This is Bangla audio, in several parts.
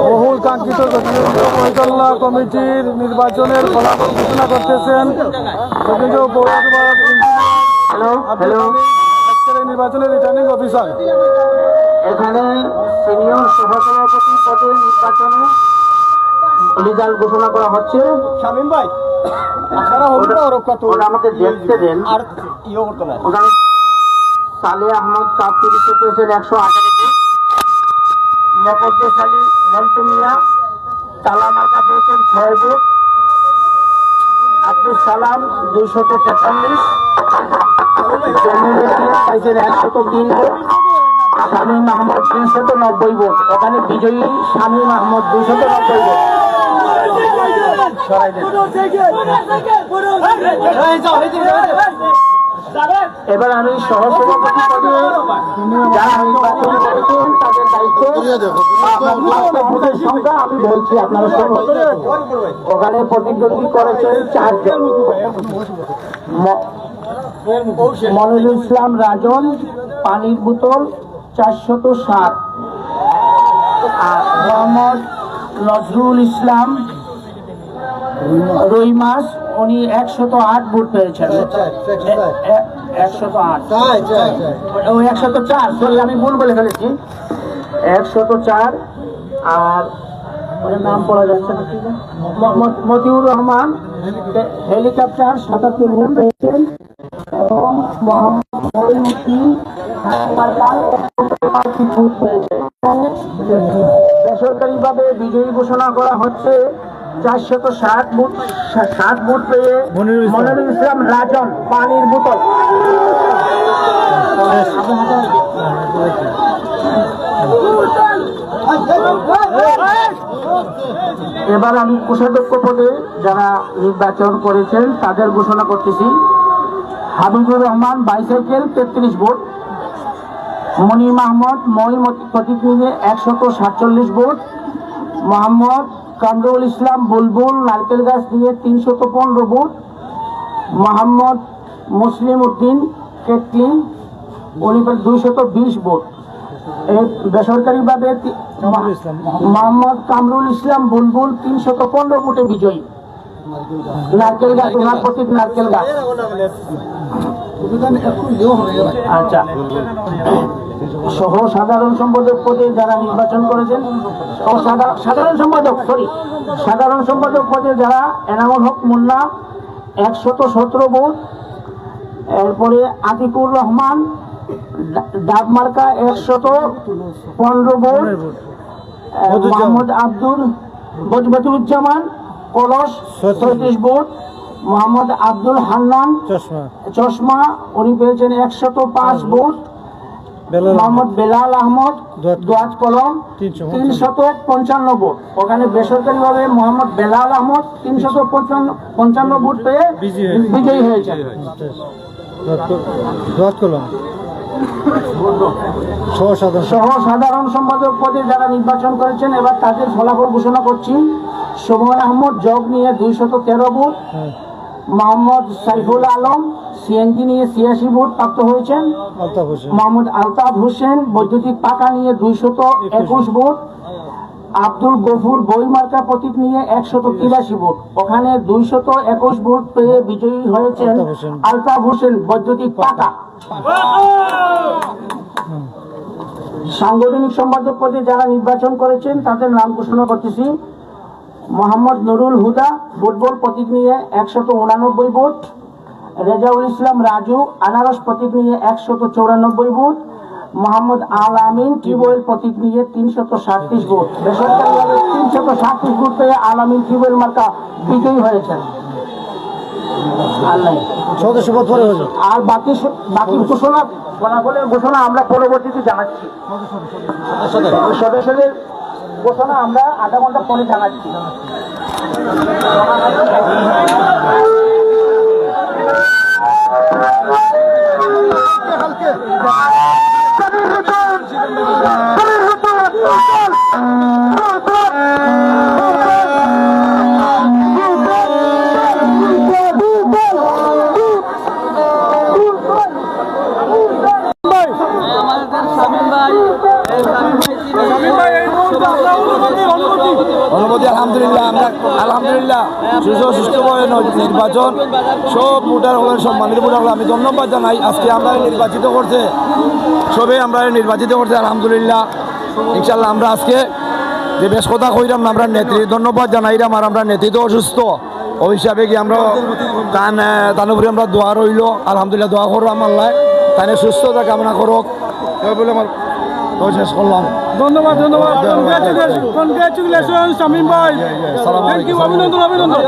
বহুল কাঙ্ক্ষিত পরিচালনা কমিটির নির্বাচনের ফলাফল ঘোষণা করতেছেন নির্বাচনের রিটার্নিং অফিসার এখানে সিনিয়র সহসভাপতি পদে নির্বাচনে রেজাল্ট ঘোষণা করা হচ্ছে। শামীম ভাই আপনারা হলুদ রক্ষা তো আমাকে দেখতে দেন। আর ইয়ে করতে না ওখানে সালে আহমদ কাপুরিতে পেয়েছেন একশো আঠারো মকদ্দেস আলী মন্টুমিয়া তালা মার্কা পেয়েছেন ছয় ভোট আব্দুল সালাম দুইশত তেতাল্লিশ পাইছেন একশত তিন ভোট স্বামী মাহমুদ তিনশত নব্বই ভোট এখানে বিজয়ী স্বামী মাহমুদ দুইশত নব্বই ভোট সরাই দেন। এবার আমি সহসভাপতি পদে যারা নির্বাচন করেছেন তাদের দায়িত্ব আপনার ভোটের সংখ্যা আমি বলছি আপনারা ওখানে প্রতিদ্বন্দ্বী করেছেন চারজন। মনিরুল ইসলাম রাজন পানির বোতল চারশত সাত। মোহাম্মদ নজরুল ইসলাম রুই মাস উনি একশত আট ভোট পেয়েছেন। একশত আট ও একশত চার সরি আমি ভুল বলে ফেলেছি। একশত চার আর নাম পড়া যাচ্ছে না মতিউর রহমান হেলিকপ্টার সাতাত্তর ভোট পেয়েছেন। এবং বেসরকারিভাবে বিজয়ী ঘোষণা করা হচ্ছে চারশত ষাট ভোট ষাট ভোট পেয়ে মনিরুল ইসলাম। রাজন পানির বোতল। এবার আমি কোষাধ্যক্ষ পদে যারা নির্বাচন করেছেন তাদের ঘোষণা করতেছি। হাবিবুর রহমান বাইসাইকেল তেত্রিশ ভোট। মনি মাহমদ মই প্রতীক নিয়ে একশত সাতচল্লিশ ভোট। মোহাম্মদ কামরুল ইসলাম বুলবুল নারকেল গাছ নিয়ে তিনশত পনেরো ভোট মোহাম্মদ মুসলিম উদ্দিন কেটলি উনি দুইশত বিশ ভোট এই বেসরকারিভাবে মোহাম্মদ কামরুল ইসলাম বুলবুল তিনশত পনেরো ভোটে বিজয়ী। নারকেল গাছ ওনার প্রতীক নারকেল গাছ। আচ্ছা। সহ সাধারণ সম্পাদক পদে যারা নির্বাচন করেছেন সাধারণ সম্পাদক সরি সাধারণ সম্পাদক পদে যারা এনামুল হক মোল্লা একশত সতেরো ভোট এরপরে আতিকুর রহমান ডা- ডাব মার্কা একশত পনেরো ভোট আহ, মোহাম্মদ আব্দুল বজবতুজ্জামান কলস ছত্রিশ। ভোট মোহাম্মদ আব্দুল হান্নান। চশমা। উনি পেয়েছেন একশত পাঁচ ভোট। মোহাম্মদ বেলাল আহমদ দোয়াত কলম। তিনশো তিনশত পঞ্চান্ন ভোট। ওখানে বেসরকারিভাবে মোহাম্মদ বেলাল আহমদ তিনশত পঞ্চান্ন ভোট পেয়ে বিজয়ী হয়েছে। হয়েছেন। সহ সাধারণ সম্পাদক পদে যারা নির্বাচন করেছেন এবার তাদের ফলাফল ঘোষণা করছি। সময় আহমদ জগ নিয়ে দুইশত তেরো ভোট। হ্যাঁ। মোহাম্মদ সাইফুল আলম সিএনজি নিয়ে ছিয়াশি ভোট প্রাপ্ত হয়েছেন। মোহাম্মদ আলতাফ হোসেন বৈদ্যুতিক পাকা নিয়ে দুইশত একুশ ভোট। আব্দুল গফুর বইমার্কা প্রতীক নিয়ে একশত তিরাশি ভোট। ওখানে দুইশত একুশ ভোট পেয়ে বিজয়ী হয়েছেন আলতাফ হোসেন। বৈদ্যুতিক পাকা সাংগঠনিক সম্পাদক পদে যারা নির্বাচন করেছেন তাদের নাম ঘোষণা করতেছি। মোহাম্মদ নুরুল হুদা ফুটবল প্রতীক নিয়ে একশত উনানব্বই ভোট রেজাউল ইসলাম রাজু আনারস প্রতীক নিয়ে একশত চৌরানব্বই ভোট মোহাম্মদ আল আমিন টিউবওয়েল প্রতীক নিয়ে তিনশত সাতত্রিশ ভোট বেসরকারিভাবে তিনশত সাতত্রিশ ভোট পেয়ে আল আমিন টিউবওয়েল মার্কা বিজয়ী হয়েছেন। হয়ে আর বাকি বাকি ঘোষণা ঘোষণা আমরা পরবর্তীতে জানাচ্ছি। সদস্যদের ঘোষণা আমরা আধা ঘণ্টা ফোনে জানাচ্ছি। সুস্থভাবে ন- নির্বাচন, সব ভোটার হলেন সম্মানিত ভোটার হল আমি ধন্যবাদ জানাই, আজকে আমরা নির্বাচিত করছে। সবে আমরা নির্বাচিত করছে, আলহামদুলিল্লাহ। ইনশাল্লাহ আমরা আজকে যে বেশ কথা কইলাম আমরা নেত্রী, ধন্যবাদ জানাইলাম আর আমরা নেতৃত্ব অসুস্থ। ওই হিসাবে কি আমরা তান তার উপরে আমরা দোয়া রইল। আলহামদুলিল্লাহ দোয়া আমার লাই তানে সুস্থতা কামনা করুক। আমার শেষ করলাম ধন্যবাদ ধন্যবাদ কনগ্রাচুলেশন শামিম ভাই থ্যাংক ইউ। অভিনন্দন অভিনন্দন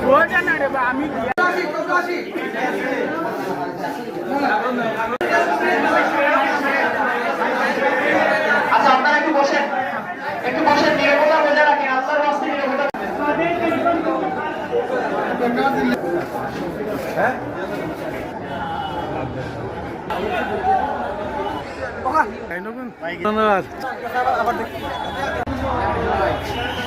ধন্যবাদ জানাইয়া আচ্ছা আপনারা একটু বসেন। একটু বসেন নিরাপত্তা বজায় রাখেন আল্লাহর রাস্তে নিরাপত্তা Yeah.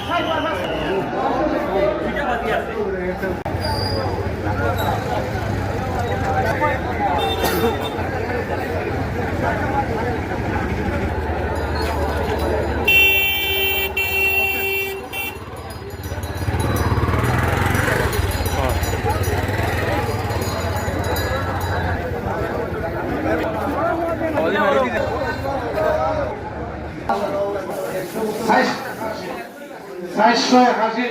চারশো একাশি।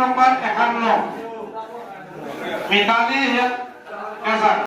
নম্বর একান্ন। মিতালি